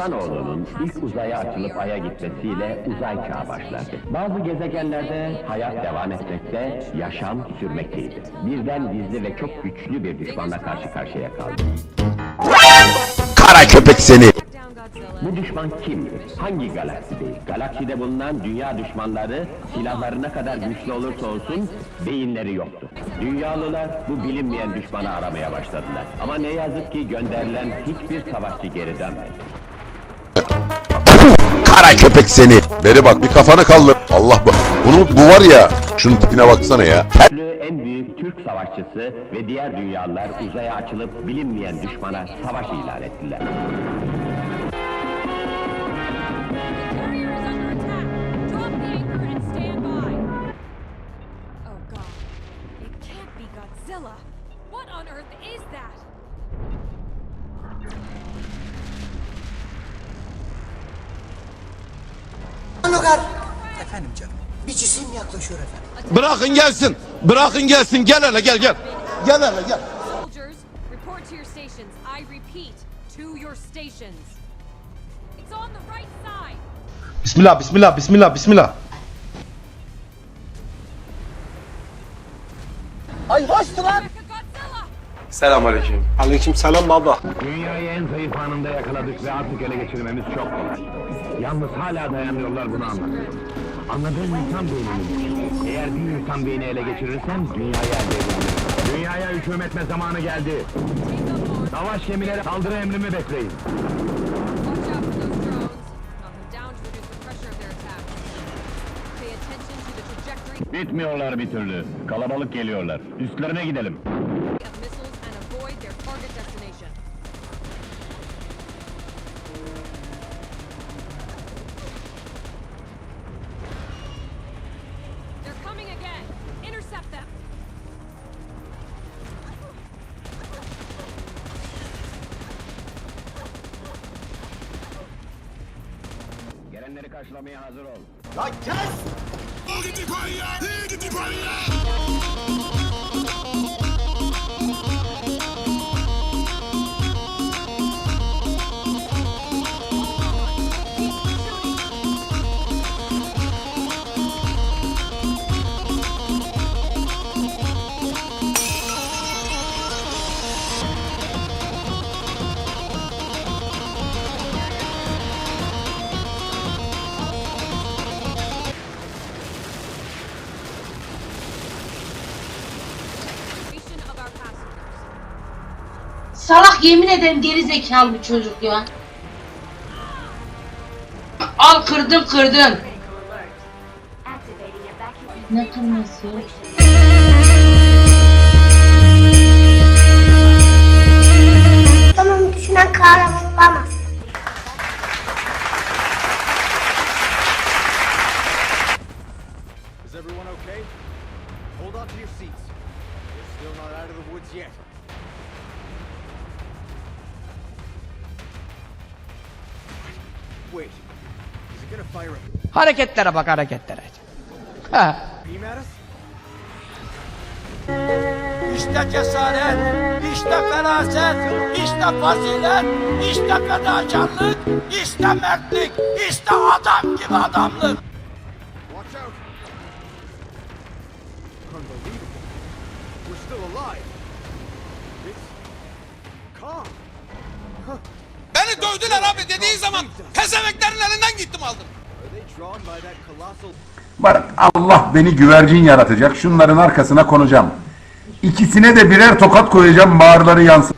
İnsanoğlunun ilk uzaya açılıp Ay'a gitmesiyle uzay çağı başladı. Bazı gezegenlerde hayat devam etmekte, yaşam sürmekteydi. Birden gizli ve çok güçlü bir düşmanla karşı karşıya kaldı. Kara köpek seni. Bu düşman kimdir? Hangi galaksideyiz? Galakside bulunan dünya düşmanları silahları ne kadar güçlü olursa olsun beyinleri yoktu. Dünyalılar bu bilinmeyen düşmanı aramaya başladılar. Ama ne yazık ki gönderilen hiçbir savaşçı geri dönmedi. Kara köpek seni. Beri bak bir kafanı kaldır. Allah bak. Bunu bu var ya. Şunun tipine baksana ya. En büyük Türk savaşçısı ve diğer dünyalılar uzaya açılıp bilinmeyen düşmana savaş ilan ettiler. Anogar. Efendim canım. Bir cisim yaklaşıyor efendim. Bırakın gelsin. Bırakın gelsin. Gel hele gel gel. Gel hele gel. Soldiers, report to your stations. I repeat, to your stations. It's on the right side. Bismillah, bismillah, bismillah, bismillah. Selamünaleyküm. Aleyküm selam baba. Dünyayı en zayıf anında yakaladık ve artık ele geçirmemiz çok kolay. Yalnız hala dayanıyorlar bunu anlamıyorum. Anladığın insan beynini. Eğer bir insan beyni ele geçirirsen dünyayı elde edebilirsin. Dünyaya hüküm etme zamanı geldi. Savaş gemileri saldırı emrimi bekleyin. Bitmiyorlar bir türlü. Kalabalık geliyorlar. Üstlerine gidelim. Gelenleri karşılamaya hazır ol. Lan kes. Station Salak yemin ederim geri zekalı bir çocuk ya. Al kırdım kırdım. Ne kırması Hareketlere bak hareketlere. Ha. İşte cesaret, işte feraset, işte fazilet, işte fedakarlık, işte mertlik, işte adam gibi adamlık. Watch out! Unbelievable. We're still alive. It's calm. Beni dövdüler abi dediği zaman pezemeklerin elinden gittim aldım. Bak Allah beni güvercin yaratacak. Şunların arkasına konacağım. İkisine de birer tokat koyacağım. Bağırları yansın.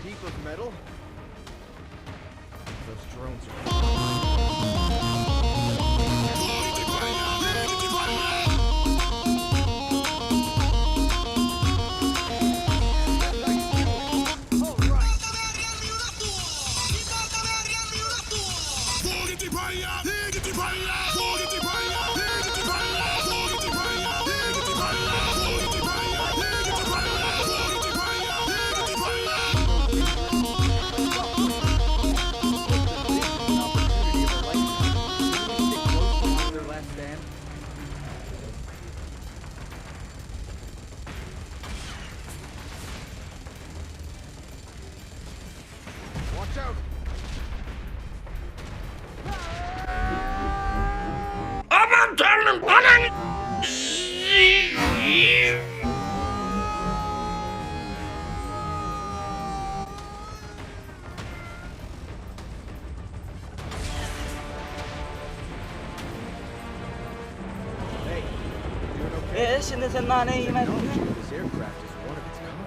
Yemedin. This aircraft is one of its kind.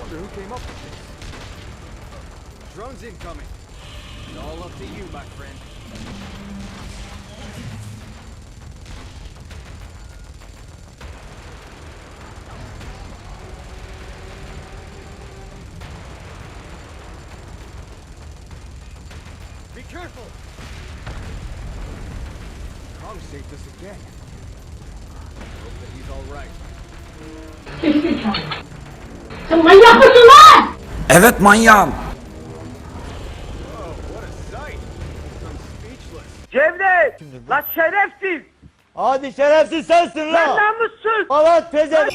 Wonder who came up with this. Drones incoming. It's all up to you, my friend. Be careful! Kong saved us again. Sen manyak mısın lan? Evet manyağım. Cevdet! La şerefsiz! Hadi şerefsiz sensin la! Sen namussuz! Allah teze!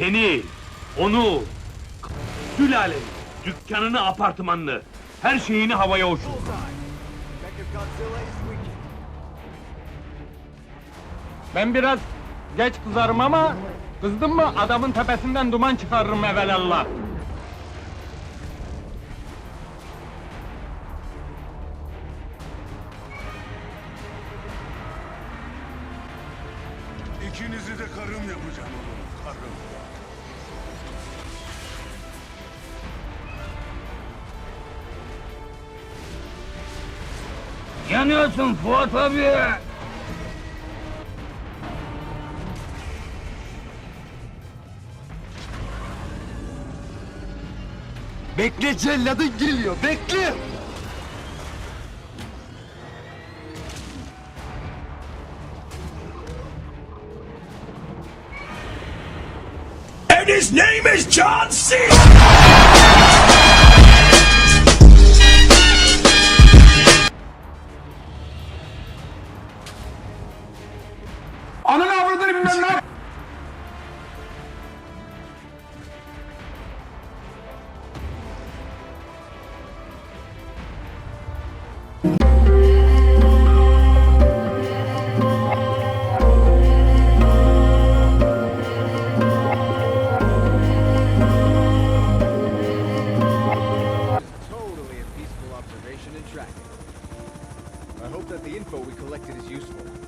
Seni, onu, sülaleni, dükkanını, apartmanını, her şeyini havaya uçur. Ben biraz geç kızarım ama kızdım mı adamın tepesinden duman çıkarırım evelallah. İkinizi de karım yapacağım oğlum. Yanıyorsun Fuat abi. Bekle celladın geliyor. Bekle. His name is John C. observation and tracking. I hope that the info we collected is useful.